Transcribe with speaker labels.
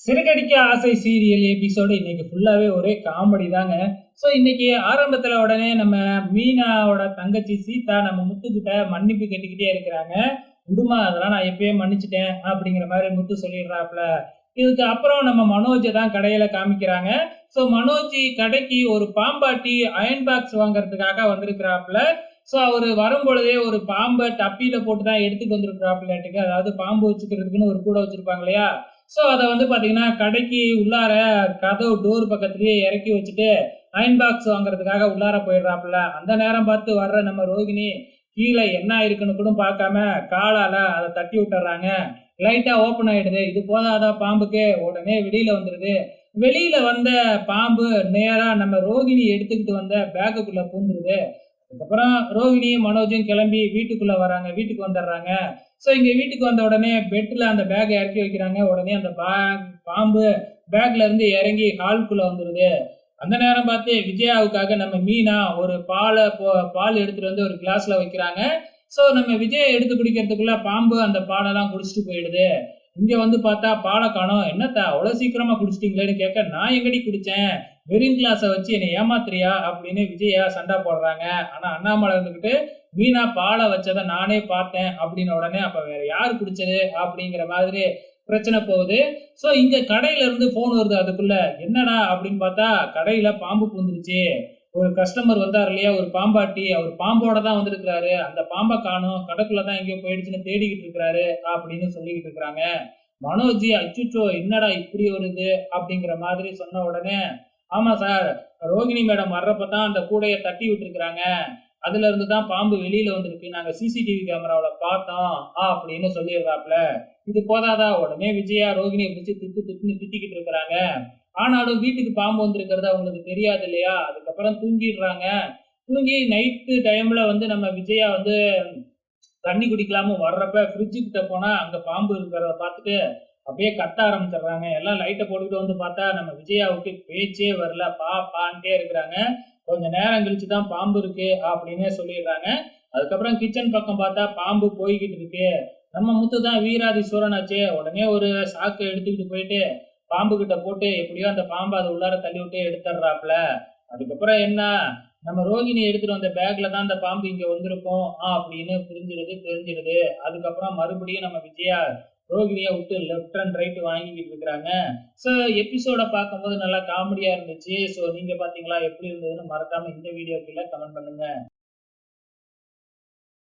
Speaker 1: சிறுகடிக்க ஆசை serial episode இன்னைக்கு ஃபுல்லாவே ஒரே காமெடி தாங்க. ஸோ இன்னைக்கு ஆரம்பத்துல உடனே நம்ம மீனாவோட தங்கச்சி சீதா நம்ம முத்துக்கிட்ட மன்னிப்பு கேட்டுக்கிட்டே இருக்கிறாங்க. விடுமா அதெல்லாம் நான் எப்பயே மன்னிச்சிட்டேன் அப்படிங்கிற மாதிரி முத்து சொல்லிடுறாப்புல. இதுக்கு அப்புறம் நம்ம மனோஜை தான் கடையில காமிக்கிறாங்க. ஸோ மனோஜ் கடைக்கு ஒரு பாம்பாட்டி அயன் பாக்ஸ் வாங்குறதுக்காக வந்திருக்கிறாப்புல. ஸோ அவர் வரும்பொழுதே ஒரு பாம்பை டப்பியில போட்டு தான் எடுத்துகிட்டு வந்திருக்கிறாப்புலாட்டுக்கு. அதாவது பாம்பு வச்சுக்கிறதுக்குன்னு ஒரு கூட வச்சிருப்பாங்க இல்லையா? ஸோ அதை வந்து பார்த்தீங்கன்னா கடைக்கு உள்ளார கதவு டோர் பக்கத்துலேயே இறக்கி வச்சுட்டு அயன் பாக்ஸ் வாங்குறதுக்காக உள்ளார போயிடுறாப்புல. அந்த நேரம் பார்த்து வர்ற நம்ம ரோகிணி கீழே என்ன இருக்குன்னு கூட பார்க்காம காலால் அதை தட்டி விட்டுறாங்க. லைட்டாக ஓப்பன் ஆகிடுது இது போதாதா பாம்புக்கு? உடனே வெளியில் வந்துடுது வெளியில் வந்த பாம்பு நேராக நம்ம ரோகிணி எடுத்துக்கிட்டு வந்த பேக்குக்குள்ளே பூந்துருது. அதுக்கப்புறம் ரோகிணியும் மனோஜும் கிளம்பி வீட்டுக்குள்ளே வராங்க. வீட்டுக்கு வந்துடுறாங்க. ஸோ இங்கே வீட்டுக்கு வந்த உடனே பெட்டில் அந்த பேக்கை இறக்கி வைக்கிறாங்க. உடனே அந்த பா- பாம்பு பேக்ல இருந்து இறங்கி ஹால்குள்ளே வந்துடுது அந்த நேரம் பார்த்து விஜயாவுக்காக நம்ம மீனா ஒரு பாலை போ- பால் எடுத்துகிட்டு வந்து ஒரு கிளாஸில் வைக்கிறாங்க. ஸோ நம்ம விஜயை எடுத்து குடிக்கிறதுக்குள்ள பாம்பு அந்த பாலெல்லாம் குடிச்சிட்டு போயிடுது. இங்க வந்து பார்த்தா பாலை என்னத்தா அவ்வளோ சீக்கிரமா குடிச்சிட்டீங்களேன்னு கேட்க நான் எங்கடி குடிச்சேன்? வெறும் கிளாஸை வச்சு என்னை ஏமாத்துறியா? அப்படின்னு விஜயா சண்டை போடுறாங்க. ஆனா அண்ணாமலை இருந்துகிட்டு வீணா பாலை வச்சதை நானே பார்த்தேன். அப்படின்னு உடனே அப்ப வேற யார் குடிச்சது? அப்படிங்கிற மாதிரி பிரச்சனை போகுது. ஸோ இங்க கடையில இருந்து போன் வருது அதுக்குள்ள. என்னடா? அப்படின்னு பார்த்தா கடையில பாம்பு பூந்துருச்சு. ஒரு கஸ்டமர் வந்தார் இல்லையா ஒரு பாம்பாட்டி அவர் பாம்போட தான் வந்திருக்கிறாரு. அந்த பாம்பை காணும் கடக்குள்ள தான் எங்கேயோ போயிடுச்சுன்னு தேடிக்கிட்டு இருக்கிறாரு அப்படின்னு சொல்லிக்கிட்டு இருக்கிறாங்க. மனோஜி அச்சுச்சோ என்னடா இப்படி வருது அப்படிங்கிற மாதிரி சொன்ன உடனே ஆமா சார் ரோகிணி மேடம் வர்றப்ப தான் அந்த கூடையை தட்டி விட்டுருக்குறாங்க. அதுல இருந்து தான் பாம்பு வெளியில வந்திருக்கு. நாங்க சிசிடிவி கேமராவில பார்த்தோம். ஆ அப்படின்னு சொல்லிடுறாப்ல இது போதாதா? உடனே விஜயா ரோகிணியை பிடிச்சி திட்டு திட்டுன்னு திட்டிக்கிட்டு இருக்கிறாங்க. ஆனாலும் வீட்டுக்கு பாம்பு வந்திருக்கிறது அவங்களுக்கு தெரியாது இல்லையா? அதுக்கப்புறம் தூங்கிடுறாங்க. தூங்கி நைட்டு டைம்ல வந்து நம்ம விஜயா வந்து தண்ணி குடிக்கலாம வர்றப்ப ஃப்ரிட்ஜு கிட்ட போனா அங்க பாம்பு இருக்கிறத பார்த்துட்டு அப்படியே கத்த ஆரம்பிச்சிடுறாங்க. எல்லாம் லைட்டை போட்டுக்கிட்டு வந்து பார்த்தா நம்ம விஜயாவுக்கு பேச்சே வரல. பா பான்ட்டே இருக்கிறாங்க. கொஞ்ச நேரம் கழிச்சு தான் பாம்பு இருக்கு அப்படின்னே சொல்லிடுறாங்க. அதுக்கப்புறம் கிச்சன் பக்கம் பார்த்தா பாம்பு போய்கிட்டு இருக்கு. நம்ம முத்து தான் வீராதி சூரனாச்சே உடனே ஒரு சாக்கு எடுத்துக்கிட்டு போயிட்டு பாம்பு கிட்ட போட்டு எப்படியோ அந்த பாம்பை அது உள்ளார தள்ளி விட்டு எடுத்துடுறாப்ல அதுக்கப்புறம் என்ன? நம்ம ரோகிணி எடுத்துட்டு வந்த பேக்ல தான் அந்த பாம்பு இங்க வந்திருக்கும். அப்படின்னு புரிஞ்சிடுது தெரிஞ்சிடுது. அதுக்கப்புறம் மறுபடியும் நம்ம விஜயா ரோகிணியை விட்டு லெஃப்ட் அண்ட் ரைட் வாங்கிக்கிட்டு இருக்கிறாங்க. ஸோ எபிசோட பார்க்கும்போது நல்லா காமெடியாக இருந்துச்சு. ஸோ நீங்கள் பார்த்தீங்களா? எப்படி இருந்ததுன்னு மறக்காமல் இந்த வீடியோ கீழே கமெண்ட் பண்ணுங்கள்